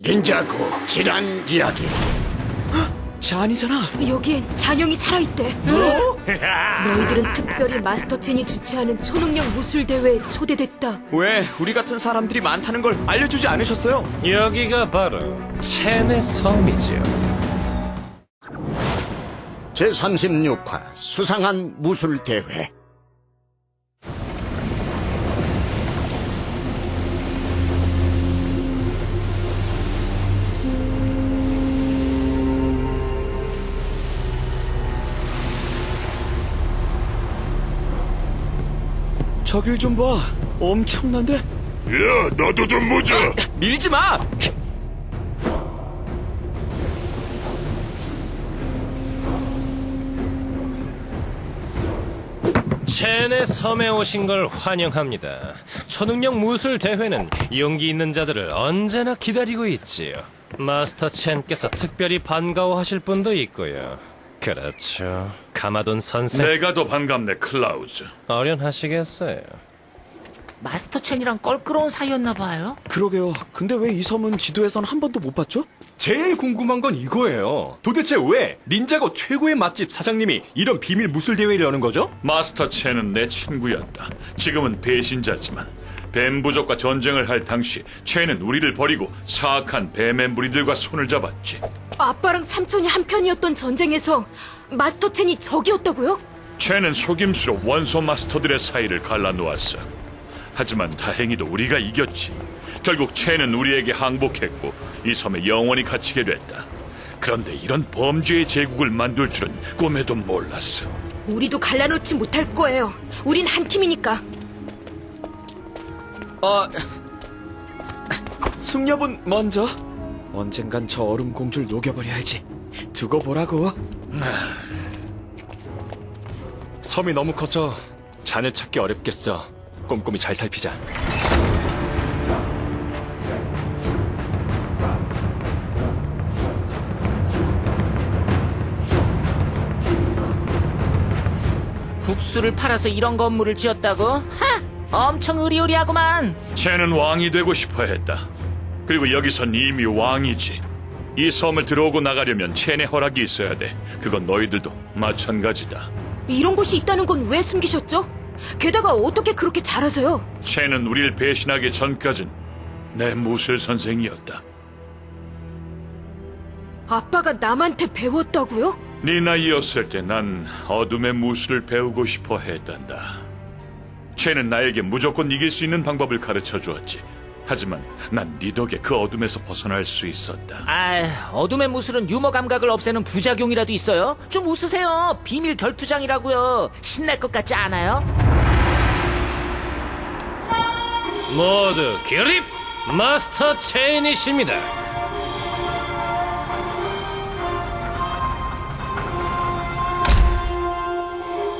닌자고 지란 이야기. 잔이잖아. 여기엔 잔영이 살아있대. 너희들은 특별히 마스터 첸이 주최하는 초능력 무술 대회에 초대됐다. 왜 우리 같은 사람들이 많다는 걸 알려주지 않으셨어요? 여기가 바로 첸의 섬이지요. 제36화 수상한 무술 대회. 저길 좀 봐. 엄청난데? 야, 나도 좀 보자. 밀지 마! 첸의 섬에 오신 걸 환영합니다. 초능력 무술 대회는 용기 있는 자들을 언제나 기다리고 있지요. 마스터 첸께서 특별히 반가워하실 분도 있고요. 그렇죠. 가마돈 선생 내가 더 반갑네, 클라우즈. 어련하시겠어요. 마스터 첸이랑 껄끄러운 사이였나 봐요. 그러게요. 근데 왜 이 섬은 지도에선 한 번도 못 봤죠? 제일 궁금한 건 이거예요. 도대체 왜 닌자고 최고의 맛집 사장님이 이런 비밀 무술 대회를 여는 거죠? 마스터 첸은 내 친구였다. 지금은 배신자지만 뱀 부족과 전쟁을 할 당시 첸은 우리를 버리고 사악한 뱀의 무리들과 손을 잡았지. 아빠랑 삼촌이 한편이었던 전쟁에서 마스터 첸이 적이었다고요? 첸은 속임수로 원소 마스터들의 사이를 갈라놓았어. 하지만 다행히도 우리가 이겼지. 결국 첸은 우리에게 항복했고 이 섬에 영원히 갇히게 됐다. 그런데 이런 범죄의 제국을 만들 줄은 꿈에도 몰랐어. 우리도 갈라놓지 못할 거예요. 우린 한 팀이니까. 아, 숙녀분 먼저. 언젠간 저 얼음 공주를 녹여버려야지. 두고 보라고. 섬이 너무 커서 잔을 찾기 어렵겠어. 꼼꼼히 잘 살피자. 국수를 팔아서 이런 건물을 지었다고? 하! 엄청 의리의리하구만. 쟤는 왕이 되고 싶어 했다. 그리고 여기선 이미 왕이지. 이 섬을 들어오고 나가려면 첸의 허락이 있어야 돼. 그건 너희들도 마찬가지다. 이런 곳이 있다는 건 왜 숨기셨죠? 게다가 어떻게 그렇게 잘하세요? 첸은 우리를 배신하기 전까진 내 무술 선생이었다. 아빠가 남한테 배웠다고요? 네 나이였을 때 난 어둠의 무술을 배우고 싶어 했단다. 첸은 나에게 무조건 이길 수 있는 방법을 가르쳐 주었지. 하지만 난 네 덕에 그 어둠에서 벗어날 수 있었다. 아, 어둠의 무술은 유머 감각을 없애는 부작용이라도 있어요? 좀 웃으세요. 비밀 결투장이라고요. 신날 것 같지 않아요? 모두 기립! 마스터 첸이십니다.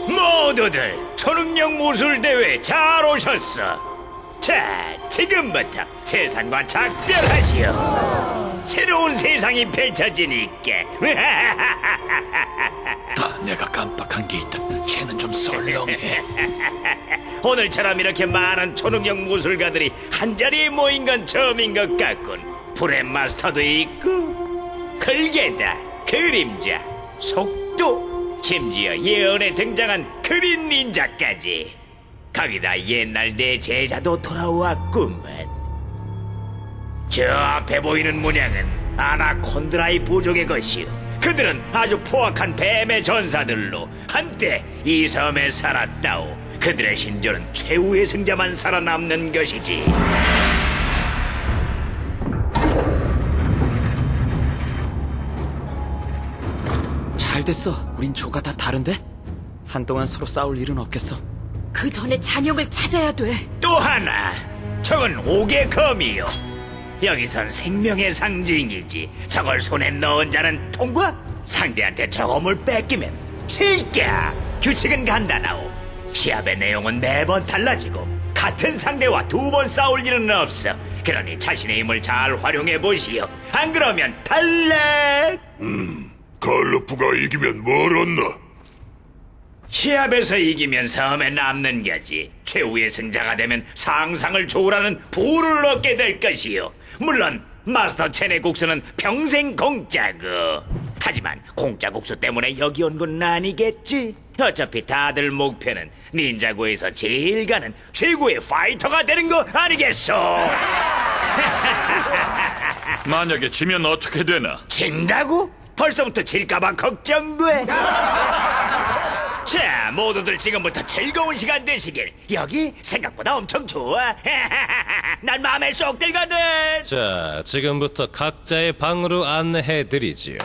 모두들 초능력 무술 대회 잘 오셨어. 자, 지금부터 세상과 작별하시오. 새로운 세상이 펼쳐지니까. 아, 내가 깜빡한 게 있다. 첸은 좀 썰렁해. 오늘처럼 이렇게 많은 초능력 무술가들이 한 자리에 모인 건 처음인 것 같군. 브레 마스터도 있고, 걸개다, 그림자, 속도, 심지어 예언에 등장한 그린 닌자까지. 거기다 옛날 내 제자도 돌아왔구만. 저 앞에 보이는 문양은 아나콘드라의 부족의 것이요. 그들은 아주 포악한 뱀의 전사들로 한때 이 섬에 살았다오. 그들의 신조는 최후의 승자만 살아남는 것이지. 잘 됐어. 우린 조가 다 다른데? 한동안 서로 싸울 일은 없겠어. 그 전에 잔영을 찾아야 돼. 또 하나, 저건 옥의 검이요. 여기선 생명의 상징이지. 저걸 손에 넣은 자는 통과. 상대한테 저검을 뺏기면 실격. 규칙은 간단하오. 시합의 내용은 매번 달라지고 같은 상대와 두 번 싸울 일은 없어. 그러니 자신의 힘을 잘 활용해 보시오. 안 그러면 탈락. 갈루프가 이기면 뭘 얻나? 시합에서 이기면 섬에 남는 거지. 최후의 승자가 되면 상상을 초월하는 부를 얻게 될 것이요. 물론 마스터 첸의 국수는 평생 공짜고. 하지만 공짜 국수 때문에 여기 온 건 아니겠지. 어차피 다들 목표는 닌자고에서 제일 가는 최고의 파이터가 되는 거 아니겠소? 만약에 지면 어떻게 되나? 진다고? 벌써부터 질까봐 걱정돼. 자, 모두들 지금부터 즐거운 시간 되시길. 여기 생각보다 엄청 좋아. 난 마음에 쏙 들거든. 자, 지금부터 각자의 방으로 안내해 드리지요.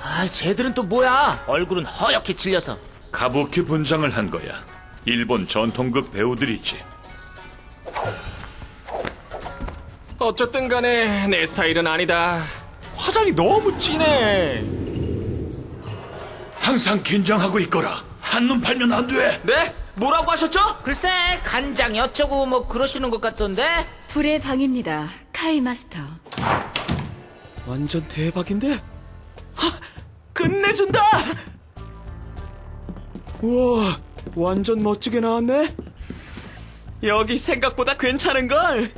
아, 쟤들은 또 뭐야? 얼굴은 허옇게 찔려서. 가부키 분장을 한 거야. 일본 전통극 배우들이지. 어쨌든 간에 내 스타일은 아니다. 화장이 너무 진해. 항상 긴장하고 있거라. 한눈 팔면 안 돼. 네? 뭐라고 하셨죠? 글쎄, 간장이 어쩌고 뭐 그러시는 것 같던데? 불의 방입니다. 카이 마스터. 완전 대박인데? 하! 끝내준다! 우와, 완전 멋지게 나왔네? 여기 생각보다 괜찮은걸?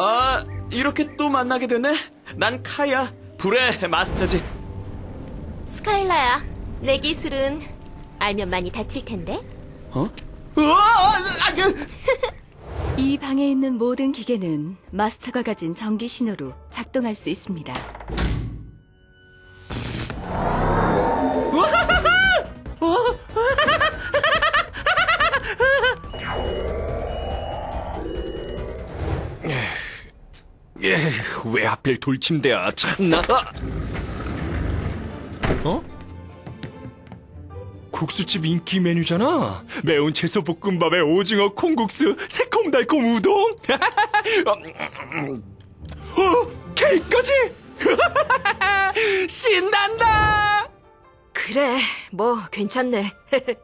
아, 이렇게 또 만나게 되네? 난 카야, 불의 마스터지. 스카일라야, 내 기술은 알면 많이 다칠 텐데. 어? 우와! 아, 그- 이 방에 있는 모든 기계는 마스터가 가진 전기 신호로 작동할 수 있습니다. 왜 하필 돌침대야? 참나. 아! 어? 국수집 인기 메뉴잖아. 매운 채소 볶음밥에 오징어 콩국수, 새콤달콤 우동. 어, 케이크까지. 신난다. 그래, 뭐 괜찮네.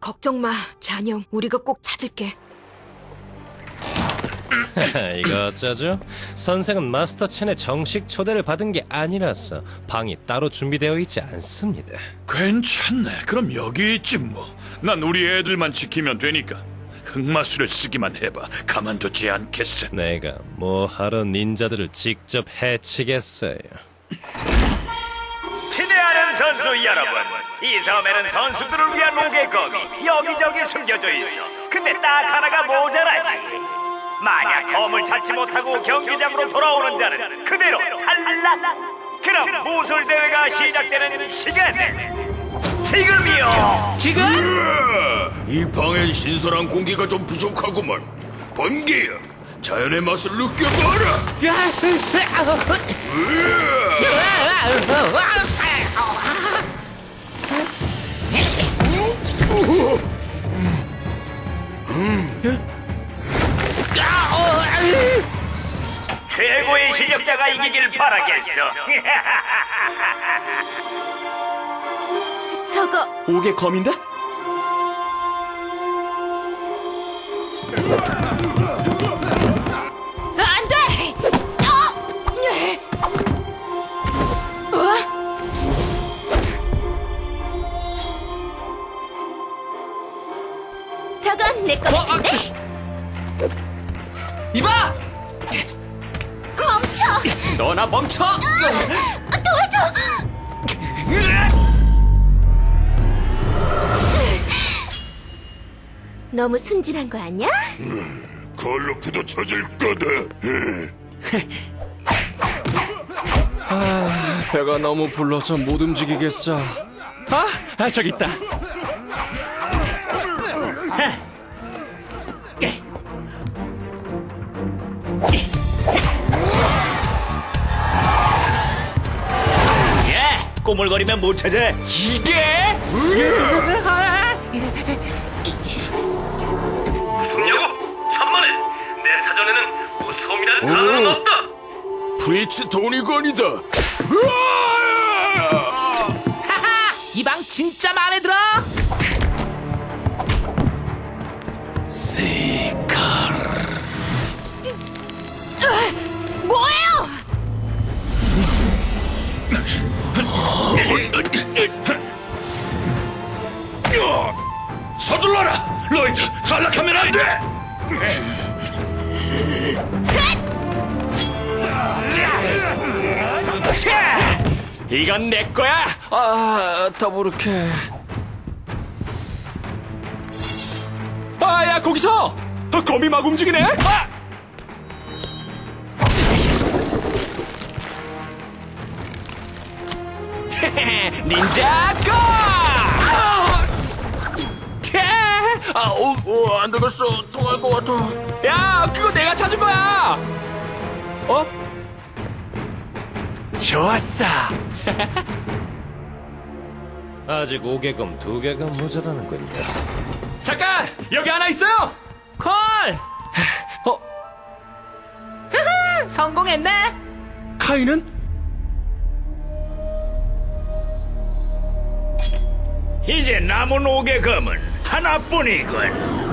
걱정 마, 잔영. 우리가 꼭 찾을게. 이거 어쩌죠? 선생은 마스터 첸의 정식 초대를 받은 게 아니라서 방이 따로 준비되어 있지 않습니다. 괜찮네. 그럼 여기 있지 뭐. 난 우리 애들만 지키면 되니까. 흑마술을 쓰기만 해봐. 가만두지 않겠어. 내가 뭐 하러 닌자들을 직접 해치겠어요. 친애하는 선수 여러분, 이 섬에는 선수들을 위한 노개검이 여기저기 숨겨져 있어. 근데 딱 하나가 모자라지. 만약 검을 찾지 못하고 경기장으로 돌아오는 자는 그대로 탈락. 그럼 무술 대회가 시작되는 시간! 지금이요. 지금? 이 방엔 신선한 공기가 좀 부족하구만. 번개야. 자연의 맛을 느껴봐라. 최 실력자가 이기길 바라겠어. 저거, 옥의 검인데? 너무 순진한 거 아니야? 걸로 부딪혀질 거다. 배가 너무 불러서 못 움직이겠어. 아, 아 저기 있다. 야, 꼬물거리면 못 찾아. 이게? 사는 없다. 브리츠 도니건이다. 하하, 이 방 진짜 마음에 들어. 세칼. 뭐예요? 서둘러라, 로이드. 탈락하면 안 돼. 이건 내 거야. 아, 더부룩해. 아, 야, 거기서! 어, 거미 막 움직이네? 아! 닌자 고! 아, 어, 어, 안 되겠어. 통할 것 같아. 야, 그거 내가 찾은 거야! 어? 좋았어. 아직 5개금 2개가 모자라는군요. 잠깐! 여기 하나 있어요! 콜! 어, 성공했네? 카이는? 이제 남은 옥의 검은 하나뿐이군.